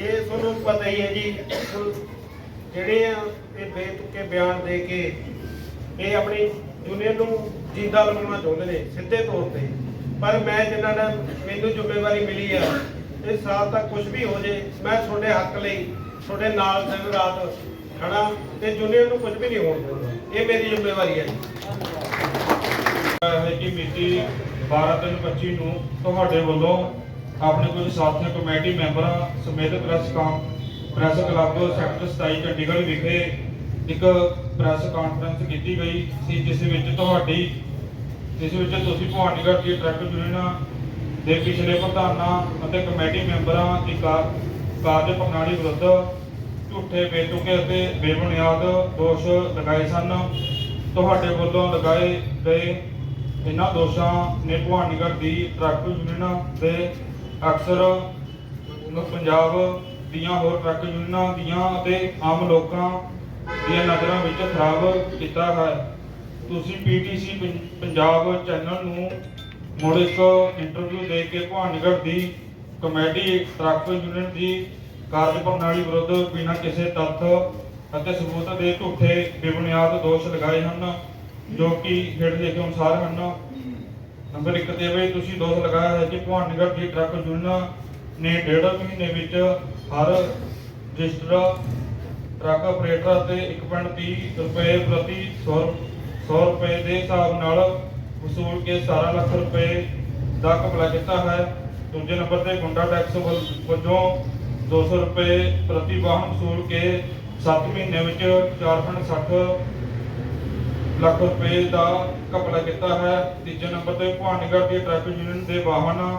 ਇਹ ਤੁਹਾਨੂੰ ਪਤਾ ਹੀ ਹੈ ਜੀ, ਜਿਹੜੇ ਆ ਇਹ ਬੇਤੁਕੇ ਬਿਆਨ ਦੇ ਕੇ ਇਹ ਆਪਣੀ ਯੂਨੀਅਨ ਨੂੰ ਜਿੰਦਾ ਲਗਾਉਣਾ ਚਾਹੁੰਦੇ ਨੇ, ਸਿੱਧੇ ਤੌਰ ਤੇ। ਪਰ ਮੈਂ ਜਿਨ੍ਹਾਂ ਨਾਲ ਮੈਨੂੰ ਜ਼ਿੰਮੇਵਾਰੀ ਮਿਲੀ ਆ, ਇਹ ਸਾਲ ਤੱਕ ਕੁਝ ਵੀ ਹੋ ਜੇ, ਮੈਂ ਤੁਹਾਡੇ ਹੱਕ ਲਈ ਤੁਹਾਡੇ ਨਾਲ ਦਿਨ ਰਾਤ ਖੜਾ ਤੇ ਯੂਨੀਅਨ ਨੂੰ ਕੁਝ ਵੀ ਨਹੀਂ ਹੋਣ ਦਿੰਦਾ। ਇਹ ਮੇਰੀ ਜ਼ਿੰਮੇਵਾਰੀ ਹੈ ਹੈ ਕਿ ਮਿਤੀ 12/3/25 ਨੂੰ ਤੁਹਾਡੇ ਵੱਲੋਂ ਆਪਣੇ ਕੁਝ ਸਾਥੀ ਕਮੇਟੀ ਮੈਂਬਰਾਂ ਸਮੇਤ ਪ੍ਰੈਸ ਕਾਮ ਪ੍ਰੈਸ ਕਲੱਬ ਸੈਕਟਰ 27 ਚੰਡੀਗੜ੍ਹ ਵਿਖੇ ਇੱਕ ਪ੍ਰੈਸ ਕਾਨਫਰੰਸ ਕੀਤੀ ਗਈ ਸੀ, ਜਿਸ ਵਿੱਚ ਤੁਹਾਡੀ, ਜਿਸ ਵਿੱਚ ਤੁਸੀਂ ਭਵਾਨੀਗੜ੍ਹ ਦੀ ਟਰੱਕ ਯੂਨੀਅਨ ਦੇ ਪਿਛਲੇ ਪ੍ਰਧਾਨਾਂ ਅਤੇ ਕਮੇਟੀ ਮੈਂਬਰਾਂ ਦੀ ਕਾਰਜ ਪ੍ਰਣਾਲੀ ਵਿਰੁੱਧ ਝੂਠੇ, ਬੇਤੁਕੇ ਅਤੇ ਬੇਬੁਨਿਆਦ ਦੋਸ਼ ਲਗਾਏ ਸਨ। ਤੁਹਾਡੇ ਵੱਲੋਂ ਲਗਾਏ ਗਏ ਇਹਨਾਂ ਦੋਸ਼ਾਂ ਨੇ ਭਵਾਨੀਗੜ੍ਹ ਦੀ ਟਰੱਕ ਯੂਨੀਅਨ ਦੇ ਅਕਸਰ ਪੰਜਾਬ ਦੀਆਂ ਹੋਰ ਟਰੱਕ ਯੂਨੀਅਨਾਂ ਦੀਆਂ ਅਤੇ ਆਮ ਲੋਕਾਂ ਦੀਆਂ ਨਜ਼ਰਾਂ ਵਿੱਚ ਖਰਾਬ ਕੀਤਾ ਹੈ। ਤੁਸੀਂ ਪੀਟੀਸੀ ਪੰਜਾਬ ਚੈਨਲ ਨੂੰ ਮੁੜ ਇੱਕ ਇੰਟਰਵਿਊ ਦੇ ਕੇ ਭਵਾਨੀਗੜ੍ਹ ਦੀ ਕਮੇਟੀ, ਟਰੱਕ ਯੂਨੀਅਨ ਦੀ ਕਾਰਜ ਪ੍ਰਣਾਲੀ ਵਿਰੁੱਧ ਬਿਨਾਂ ਕਿਸੇ ਤੱਥ ਅਤੇ ਸਬੂਤ ਦੇ ਝੂਠੇ ਬੇਬੁਨਿਆਦ ਦੋਸ਼ ਲਗਾਏ ਹਨ, ਜੋ ਕਿ ਹੇਠ ਲਿਖੇ ਅਨੁਸਾਰ ਹਨ। ਨੰਬਰ 1 ਤੇ ਵੀ ਤੁਸੀਂ ਦੋਸ਼ ਲਗਾਇਆ ਹੈ ਕਿ ਭਵਾਨੀਗੜ੍ਹ ਦੀ ਟਰੱਕ ਯੂਨੀਅਨ ਨੇ ਡੇਢ ਮਹੀਨੇ ਵਿੱਚ ਹਰ ਰਜਿਸਟਰ ਟਰੱਕ ਆਪਰੇਟਰ ਤੇ 1.30 ਰੁਪਏ ਪ੍ਰਤੀ 100 100 ਰੁਪਏ ਦੇ ਹਿਸਾਬ ਨਾਲ ਵਸੂਲ ਕੇ 17 ਲੱਖ ਰੁਪਏ ਦਾ ਕਬਲਾ ਕੀਤਾ ਹੈ। ਦੂਜੇ ਨੰਬਰ ਤੇ ਗੁੰਡਾ ਟੈਕਸ ਵੱਲ- ਵਜੋਂ 200 ਰੁਪਏ ਪ੍ਰਤੀ ਵਾਹਨ ਵਸੂਲ ਕੇ 7 ਮਹੀਨੇ ਵਿੱਚ 4.60 ਲੱਖ ਰੁਪਏ ਦਾ ਘਪਲਾ ਕੀਤਾ ਹੈ। ਤੀਜੇ ਨੰਬਰ ਤੇ ਭਵਾਨੀਗੜ੍ਹ ਦੀ ਟਰੱਕ ਯੂਨੀਅਨ ਦੇ ਵਾਹਨ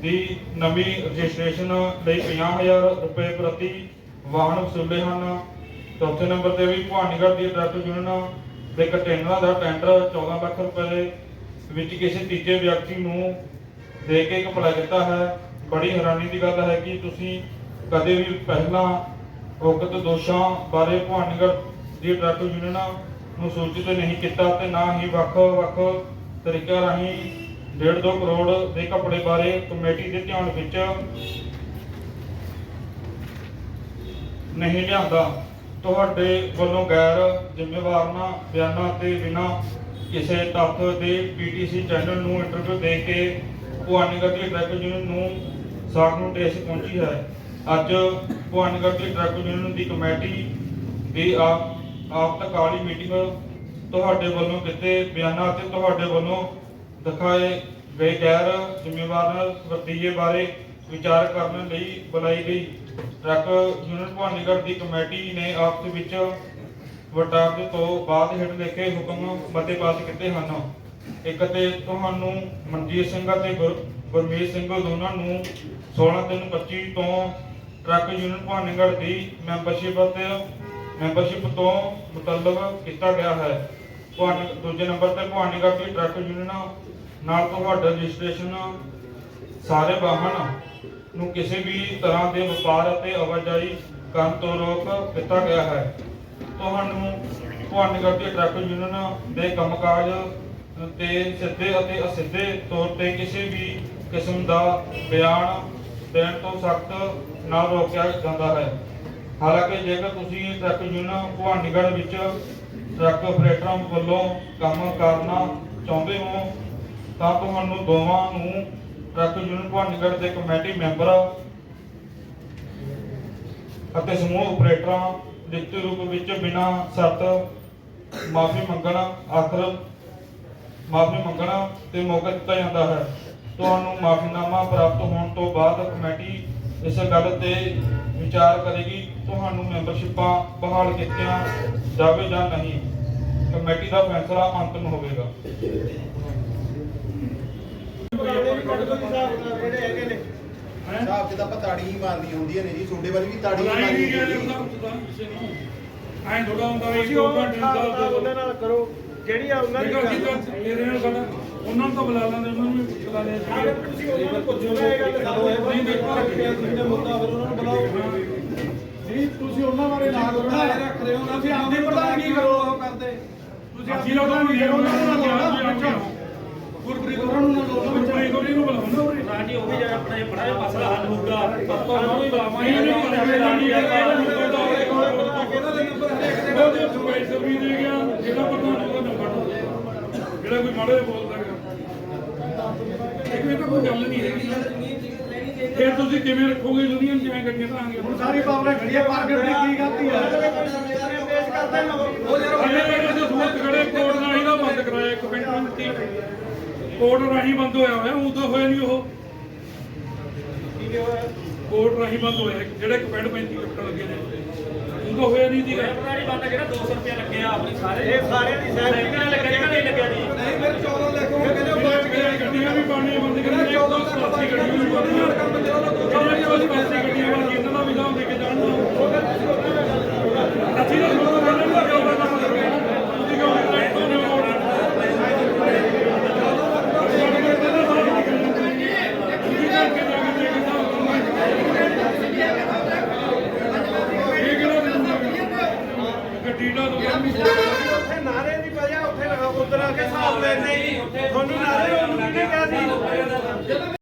ਦੀ ਨਵੀਂ ਰਜਿਸਟ੍ਰੇਸ਼ਨ ਲਈ 50000 ਰੁਪਏ ਪ੍ਰਤੀ ਵਾਹਨ ਵਸੂਲੇ ਹਨ। ਚੌਥੇ ਨੰਬਰ ਤੇ ਵੀ ਭਵਾਨੀਗੜ੍ਹ ਦੀ ਟਰੱਕ ਯੂਨੀਅਨ ਦੇ ਕੰਟੇਨਰਾਂ ਦਾ ਟੈਂਡਰ 14 ਲੱਖ ਰੁਪਏ ਵਿੱਚ ਕਿਸੇ ਤੀਜੇ ਵਿਅਕਤੀ ਨੂੰ ਦੇ ਕੇ ਘਪਲਾ ਕੀਤਾ ਹੈ। ਬੜੀ ਹੈਰਾਨੀ ਦੀ ਗੱਲ ਹੈ ਕਿ ਤੁਸੀਂ ਕਦੇ ਵੀ ਪਹਿਲਾਂ ਉਕਤ ਦੋਸ਼ਾਂ ਬਾਰੇ ਭਵਾਨੀਗੜ੍ਹ ਦੀ ਟ੍ਰੈਫਿਕ ਯੂਨੀਅਨ ਨੂੰ ਸੂਚਿਤ ਨਹੀਂ ਕੀਤਾ ਤੇ ਨਾ ਹੀ ਵੱਖ-ਵੱਖ ਤਰੀਕਿਆਂ ਰਾਹੀਂ 1.5 ਕਰੋੜ ਦੇ ਕੱਪੜੇ ਬਾਰੇ ਕਮੇਟੀ ਦੇ ਧਿਆਨ ਵਿੱਚ ਨਹੀਂ ਲਿਆਂਦਾ। ਤੁਹਾਡੇ ਵੱਲੋਂ ਗੈਰ ਜ਼ਿੰਮੇਵਾਰਨਾ ਬਿਆਨਾਂ ਤੇ ਬਿਨਾਂ ਕਿਸੇ ਤੱਥ ਦੇ ਪੀਟੀਸੀ ਚੈਨਲ ਨੂੰ ਇੰਟਰਵਿਊ ਦੇ ਕੇ ਭਵਾਨੀਗੜ੍ਹ ਦੀ ਟਰੱਕ ਯੂਨੀਅਨ ਨੂੰ ਸਾਖ ਨੂੰ ਟੇਸ ਪਹੁੰਚੀ ਹੈ। ਅੱਜ ਭਵਾਨੀਗੜ੍ਹ ਦੀ ਟਰੱਕ ਯੂਨੀਅਨ ਦੀ ਕਮੇਟੀ ਦੀ ਆਪ ਆਪਤਕਾਲੀ ਮੀਟਿੰਗ ਤੁਹਾਡੇ ਵੱਲੋਂ ਦਿੱਤੇ ਬਿਆਨਾਂ ਅਤੇ ਤੁਹਾਡੇ ਵੱਲੋਂ ਦਿਖਾਏ ਗਏ ਗੈਰ ਜ਼ਿੰਮੇਵਾਰ ਵਰਤੀਏ ਬਾਰੇ ਵਿਚਾਰ ਕਰਨ ਲਈ ਬੁਲਾਈ ਗਈ। ਟਰੱਕ ਯੂਨੀਅਨ ਭਵਾਨੀਗੜ੍ਹ ਦੀ ਕਮੇਟੀ ਨੇ ਆਪਸ ਵਿੱਚ ਵਟਾਂਦਰੇ ਤੋਂ ਬਾਅਦ ਹੇਠ ਲਿਖੇ ਹੁਕਮ ਮਤੇ ਪਾਸ ਕੀਤੇ ਹਨ। ਇੱਕ ਤੇ ਤੁਹਾਨੂੰ ਮਨਜੀਤ ਸਿੰਘ ਅਤੇ ਗੁਰ- ਗੁਰਮੀਤ ਸਿੰਘ ਦੋਨਾਂ ਨੂੰ 16 ਤਿੰਨ 25 ਤੋਂ ਟਰੱਕ ਯੂਨੀਅਨ ਭਵਾਨੀਗੜ੍ਹ ਦੀ ਮੈਂਬਰਸ਼ਿਪ ਅਤੇ ਮੈਂਬਰਸ਼ਿਪ ਤੋਂ ਮੁਤਲਬ ਕੀਤਾ ਗਿਆ ਹੈ। ਭਵਾਨੀ ਦੂਜੇ ਨੰਬਰ ਤੇ ਭਵਾਨੀਗੜ੍ਹ ਦੀ ਟਰੱਕ ਯੂਨੀਅਨ ਨਾਲ ਤੁਹਾਡਾ ਰਜਿਸਟ੍ਰੇਸ਼ਨ ਸਾਰੇ ਵਾਹਨ ਨੂੰ ਕਿਸੇ ਵੀ ਤਰ੍ਹਾਂ ਦੇ ਵਪਾਰ ਅਤੇ ਆਵਾਜਾਈ ਕਰਨ ਤੋਂ ਰੋਕ ਦਿੱਤਾ ਗਿਆ ਹੈ। ਤੁਹਾਨੂੰ ਭਵਾਨੀਗੜ੍ਹ ਦੀ ਟਰੱਕ ਯੂਨੀਅਨ ਦੇ ਕੰਮਕਾਜ ਤੇ ਸਿੱਧੇ ਅਤੇ ਅਸਿੱਧੇ ਤੌਰ ਤੇ ਕਿਸੇ ਵੀ ਕਿਸਮ ਦਾ ਬਿਆਨ ਦੇਣ ਤੋਂ ਸਖਤ ਨਾਲ ਰੋਕਿਆ ਜਾਂਦਾ ਹੈ। ਹਾਲਾਂਕਿ ਜੇਕਰ ਤੁਸੀਂ ਟਰੱਕ ਯੂਨੀਅਨ ਭਵਾਨੀਗੜ੍ਹ ਵਿੱਚ ਟਰੱਕ ਆਪਰੇਟਰਾਂ ਵੱਲੋਂ ਕੰਮ ਕਰਨਾ ਚਾਹੁੰਦੇ ਹੋ, ਤਾਂ ਤੁਹਾਨੂੰ ਦੋਵਾਂ ਨੂੰ ਟਰੱਕ ਯੂਨੀਅਨ ਭਵਾਨੀਗੜ੍ਹ ਦੇ ਕਮੇਟੀ ਮੈਂਬਰ ਅਤੇ ਸਮੂਹ ਆਪਰੇਟਰਾਂ ਲਿਖਤੀ ਰੂਪ ਵਿੱਚ ਬਿਨਾਂ ਸ਼ਰਤ ਮਾਫੀ ਮੰਗਣ, ਆਖਰ ਮਾਫੀ ਮੰਗਣਾ ਤੇ ਮੌਕਾ ਦਿੱਤਾ ਜਾਂਦਾ ਹੈ। ਤੁਹਾਨੂੰ ਮਾਫੀਨਾਮਾ ਪ੍ਰਾਪਤ ਹੋਣ ਤੋਂ ਬਾਅਦ ਕਮੇਟੀ ਇਸ ਗੱਲ ਤੇ ਵਿਚਾਰ ਕਰੇਗੀ ਤੁਹਾਨੂੰ ਮੈਂਬਰਸ਼ਿਪਾਂ ਬਹਾਲ ਕੀਤੀਆਂ ਜਾਵੇ ਜਾਂ ਨਹੀਂ ਕਮੇਟੀ ਦਾ ਫੈਸਲਾ ਅੰਤਮ ਹੋਵੇਗਾ ਜਿਹੜੇ ਹੈਗੇ ਨੇ ਹਿਸਾਬ ਕਿਤਾਬ ਆਪਾਂ ਤਾੜੀ ਹੀ ਮਾਰਨੀ ਹੁੰਦੀਆਂ ਨੇ ਜੀ ਤੁਹਾਡੇ ਵਾਲੀ ਵੀ ਤਾੜੀ ਹੀ ਨਹੀਂ ਮਾਰਨੀ ਐਂ ਥੋੜਾ ਹੁੰਦਾ ਵੀ ਤੁਸੀਂ ਦੋ ਉਹ ਘੰਟੇ ਹਿਸਾਬ ਦਾ ਉਹਨਾਂ ਨਾਲ ਕਰੋ ਜਿਹੜੀ ਆ ਉਹਨਾਂ ਦੀ ਮੇਰੇ ਨਾਲ ਸਾਡਾ ਉਹਨਾਂ ਨੂੰ ਤਾਂ ਬੁਲਾ ਲੈਂਦੇ ਉਹਨਾਂ ਨੂੰ ਵੀ ਬੁਲਾ ਲਿਆ ਸੀ। ਅਗਰ ਤੁਸੀਂ ਉਹਨਾਂ ਨੂੰ ਪੁੱਛੋਗੇ ਇਹ ਗੱਲ ਜਦੋਂ ਇਹ ਨਹੀਂ ਦੇਖੋ ਦਾ ਮੁੱਦਾ ਫਿਰ ਉਹਨਾਂ ਨੂੰ ਬੁਲਾਓ ਜੀ ਤੁਸੀਂ ਉਹਨਾਂ ਬਾਰੇ ਨਾ ਨਾ ਰੱਖ ਰਹੇ ਹੋ ਨਾ ਤੁਸੀਂ ਆਪਣੀ ਪ੍ਰਧਾਨਗੀ ਕਰੋ ਉਹ ਕਰਦੇ ਤੁਸੀਂ ਅਸੀਂ ਲੋਕਾਂ ਨੂੰ ਕਰੋ ਉਹਨਾਂ ਨੂੰ ਨਾ ਲਾਉਣਾ ਬੱਚਾ ਗੁਰਪ੍ਰੀਤ ਉਹਨਾਂ ਨੂੰ ਨਾ ਗੁਰਪ੍ਰੀਤ ਹੋਰੀ ਨੂੰ ਬੁਲਾਉਣਾ ਹਾਂਜੀ ਉਹ ਵੀ ਜਿਹੜਾ ਆਪਣੇ ਬੜਾ ਜਿਹਾ ਮਸਲਾ ਹੱਲ ਹੋਊਗਾ ਆਪਾਂ ਨੂੰ ਵੀ ਬੁਲਾਵਾਂਗੇ ਨਹੀਂ ਨਹੀਂ ਉਹਦੇ ਸੁਪਰਵਾਈਜ਼ਰ ਵੀ ਦੇ ਗਿਆ ਜਿਹੜਾ ਕੋਈ ਮਾੜੇ ਬੋਲਦਾ ਇਹ ਤਾਂ ਕੋਈ ਗੱਲ ਨਹੀਂ ਹੈਗੀ। ਫਿਰ ਤੁਸੀਂ ਕਿਵੇਂ ਰੱਖੋਗੇ ਯੂਨੀਅਨ ਜਿਵੇਂ ਗੱਡੀਆਂ ਧਰਾਂਗੇ ਹੁਣ ਸਾਰੀ ਪਬਲਿਕ ਖੜੀ ਹੈ ਮਾਰਕੀਟ ਦੀ ਕੀ ਗਲਤੀ ਹੈ? ਖੜੇ ਕੋਡ ਰਾਹੀਂ ਦਾ ਬੰਦ ਕਰਾਇਆ ਇੱਕ ਮਿੰਟ ਦਿੱਤੀ ਕੋਡ ਰਾਹੀਂ ਬੰਦ ਹੋਇਆ ਹੋਇਆ ਉਹ ਤਾਂ ਹੋਇਆ ਨਹੀਂ ਉਹ। ਕੋਡ ਰਾਹੀਂ ਬੰਦ ਹੋਇਆ ਜਿਹੜਾ ਇੱਕ ਪਿੰਡ 35 ਕੱਟਣ ਲੱਗੇ ਨੇ। ਉਹ ਤਾਂ ਹੋਇਆ ਨਹੀਂ ਸੀਗਾ। ਬੰਦਾ ਜਿਹੜਾ 200 ਰੁਪਏ ਲੱਗਿਆ ਆਪਣੇ ਸਾਰੇ ਇਹ ਸਾਰਿਆਂ ਦੀ ਸੈਲਰੀ ਨਾਲ ਲੱਗਿਆ con una deuda.